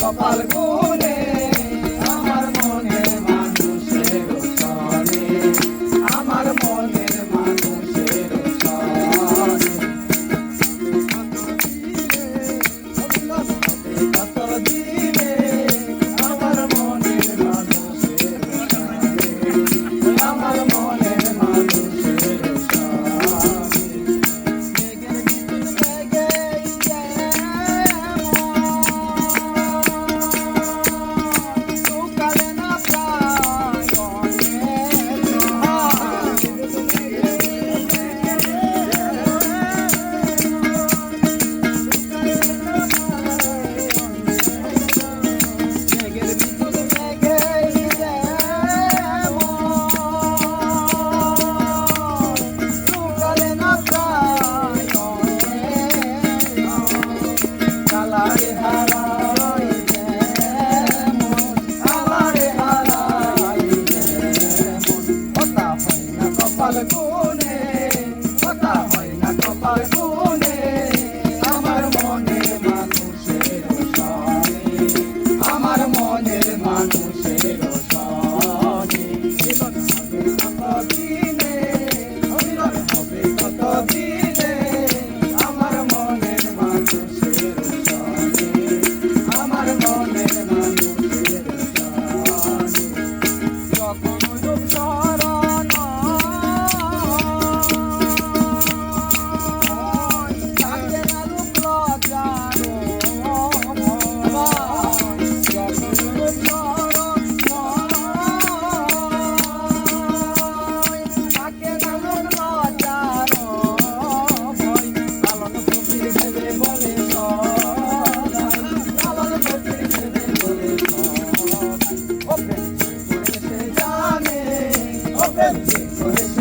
কপাল গুনে আমার মনের মানুষের চলে আমার মনের মানুষের চলে কত দিনে আমার মনের মানুষের চলে আমার মনের মানুষের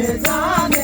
Yes, it's on.